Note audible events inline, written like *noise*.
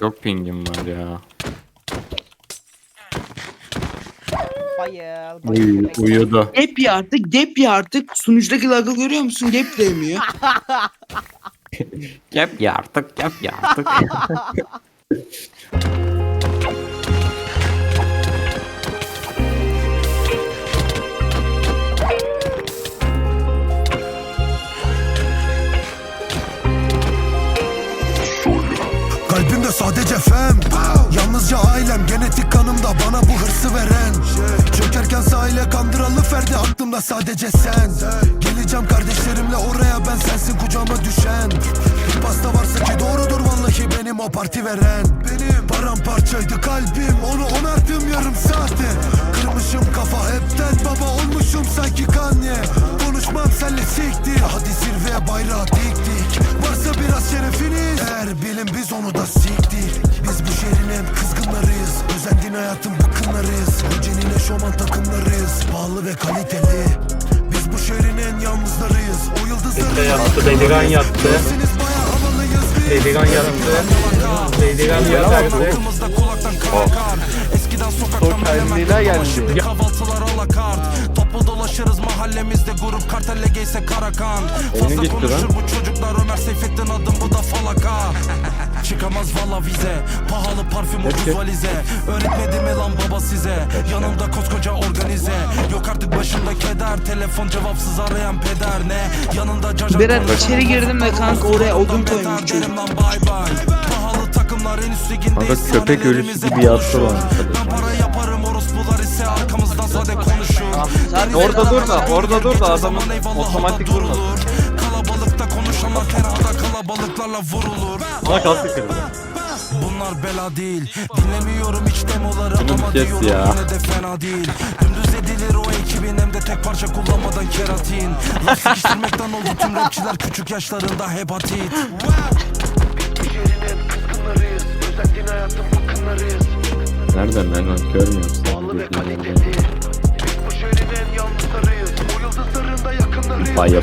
Çok pingim var ya. Bayıl. Uy, uyudu. Dep ya artık, dep ya artık. Sunucudaki lag'ı görüyor musun? Dep demiyor. Yap ya artık yap ya artık. *laughs* Kalbimde sadece fem. Yalnızca ailem genetik kanımda bana bu hırsı veren. Çökerken sahile kandıralı ferdi aklımda sadece sen. Geleceğim kardeşlerimle oraya ben sensin kucağıma düşen. Bir pasta varsa ki doğrudur vallahi benim o parti veren. Benim. Paramparçaydı kalbim onu onarttım yarım Bilin biz onu da siktir. Biz bu şehrin en kızgınlarıyız. Özendiğin hayatın bıkkınlarıyız. Gecenin eşofman takımlarıyız. Pahalı ve kaliteli. Biz bu şehrin en yalnızlarıyız. O yıldızları İşte bayağı havalıyız biz. Beligan yattı. Beligan yattı. Eskiden sokaktan kendine geldi. Kahvaltılar alakart Toplu dolaşırız mahallemizde grup kartelle giyse karakan Fazla konuşur bu çocuklar Ömer Seyfettin Çıkamaz valla vize. Pahalı parfüm ucuz valize Öğretmedi mi lan baba size? Yanımda koskoca organize. Yok artık başımda keder. Telefon cevapsız arayan peder. Ne? Yanında caca Berat içeri girdim ve kanka oraya odun koymuş çocuk. Pahalı takımlar en üst ligindeyiz Kanka köpek ölüsü gibi buluşur. lan Ben para yaparım orospular ise arkamızdan sade konuşur. Orada dur da, orada dur da adamın otomatik o kalabalıklarla vurulur Ama kalktı kırdı. Bunlar bela değil Dinlemiyorum hiç demoları Bunu ama diyorum ya. yine de fena değil Dümdüz edilir o ekibin hem de tek parça kullanmadan keratin Laf sıkıştırmaktan oldu tüm rapçiler küçük yaşlarında hepatit Nereden lan lan görmüyor musun? Bildiğin yerden. Bayıl.